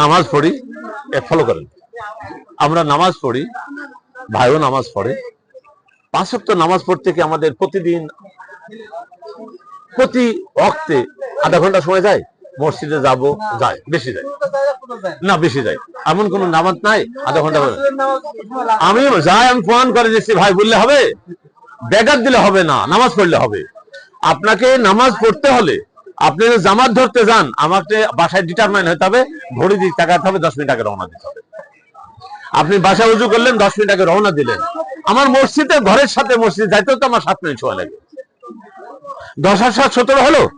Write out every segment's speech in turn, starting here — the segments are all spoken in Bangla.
নামাজ পড়ি ফলো করেন। আমরা নামাজ পড়ি, ভাইও নামাজ পড়ে। পাঁচ ওয়াক্ত নামাজ পড়তে কি আমাদের প্রতিদিন, প্রতি অক্তে আধা ঘণ্টা সময় যায়? মসজিদে যাব, যায়, বেশি যায়। না, বেশি যায়। এমন কোন নামাজ নাই, আধা ঘণ্টা আমি যাই, আমি ফোন করে দিচ্ছি ভাই বললে হবে? বেগার দিলে হবে না, নামাজ পড়লে হবে। আপনাকে নামাজ পড়তে হলে আপনি যদি জামাত ধরতে যান, আমাকে বাসায় ডিটারমাইন হতে হবে ঘড়ি দিয়ে টাকাতে হবে, দশ মিনিট আগে রওনা দিতে হবে। আপনি বাসায় উজু করলেন, দশ মিনিট আগে রওনা দিলেন। আমার মসজিদে, ঘরের সাথে মসজিদ, যাইতেও তো আমার সাত মিনিট সময় লাগে। দশ আর সাত সতেরো হলো,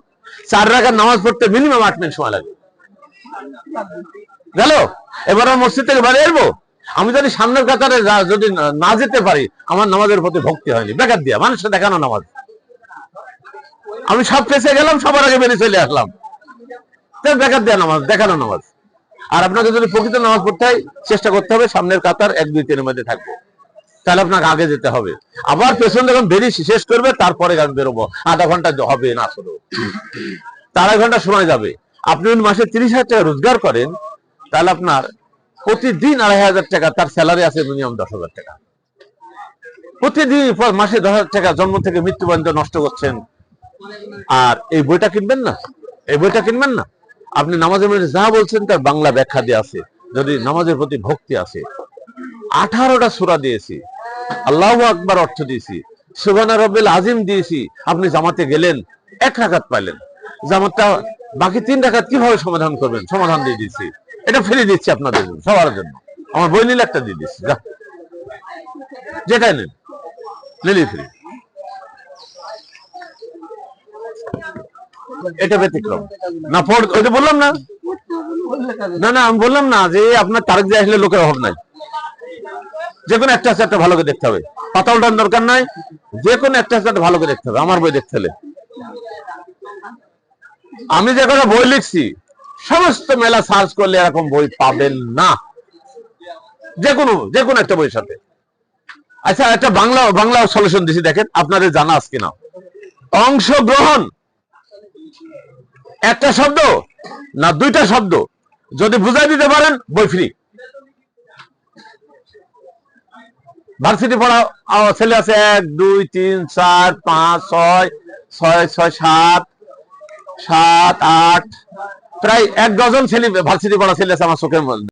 চার রাখার নামাজ পড়তে মিনিমাম আট মিনিট সময় লাগে। গেল? এবার আমি মসজিদ থেকে বাড়ি আসব। আমি যদি সামনের কাতারে যদি না- না যেতে পারি, আমার নামাজের প্রতি ভক্তি হয়নি। বেকার দিয়া, মানুষের দেখানো নামাজ। আমি সব ফেসে গেলাম, সবার আগে বেরিয়ে চলে আসলাম। দেখার দেয়া নামাজ দেখানো নামাজ। আর আপনাকে যদি প্রকৃত নামাজ পড়তে হয়, চেষ্টা করতে হবে, সামনের কাতার এক, দুই, তিনের মধ্যে থাকবে। তাহলে আপনাকে আগে যেতে হবে। আবার পেছন যখন বেরিয়ে শেষ করবে, তারপরে আমি বেরোবো। আধা ঘণ্টা হবে না শুধু। তার আড়াই ঘণ্টা সময় যাবে। আপনি যদি মাসে তিরিশ হাজার টাকা রোজগার করেন, তাহলে আপনার প্রতিদিন আড়াই হাজার টাকা, তার স্যালারি আছে মিনিমাম দশ হাজার টাকা। প্রতিদিন মাসে দশ হাজার টাকা, জন্ম থেকে মৃত্যু পর্যন্ত নষ্ট করছেন আর এই বইটা কিনবেন না? এই বইটা কিনবেন না? আপনি নামাজের মধ্যে যা বলছেন তার বাংলা ব্যাখ্যা দিয়ে আছে। যদি নামাজের প্রতি ভক্তি আছে। আঠারোটা সুরা দিয়েছি। আল্লাহ আকবার অর্থ দিয়েছি। সুবানা রব্বিল আজিম দিয়েছি। আপনি জামাতে গেলেন, এক রাখাত পাইলেন। জামাতটা বাকি তিন রাখাত কীভাবে সমাধান করবেন? সমাধান দিয়ে দিচ্ছি এটা ফিরে দিচ্ছি আপনাদের জন্য, সবার জন্য। আমার বই নিলে একটা দিয়ে দিচ্ছি, যা। যেটাই নেন নিলি ফ্রি এটা ব্যতিক্রম। না পড় ওই যে বললাম না? না না আমি বললাম না যে আপনার তারেক দিয়ে আসলে লোকের অভাব নাই। যে কোনো একটা একটা ভালো করে দেখতে হবে। পাতা উল্টানোর দরকার নাই। যে কোনো একটা একটা ভালো করে দেখতে হবে আমার বই দেখতে হলে। আমি যে কোনো বই লিখছি সমস্ত মেলা সার্চ করলে এরকম বই পাবেন না। যে কোনো যে কোনো একটা বইয়ের সাথে। আচ্ছা একটা বাংলা বাংলা সলিউশন দিছি দেখেন আপনাদের জানা আছে কিনা। অংশগ্রহণ। একটা শব্দ না দুইটা শব্দ? যদি বুঝাই দিতে পারেন, বই ফ্রি। ভার্সিটি পড়া ছেলে আছে এক, দুই, তিন, চার, পাঁচ, ছয় ছয় ছয়, সাত সাত, আট, প্রায় এক ডজন ছেলে, ভার্সিটি পড়া ছেলে আছে আমার চোখের মধ্যে।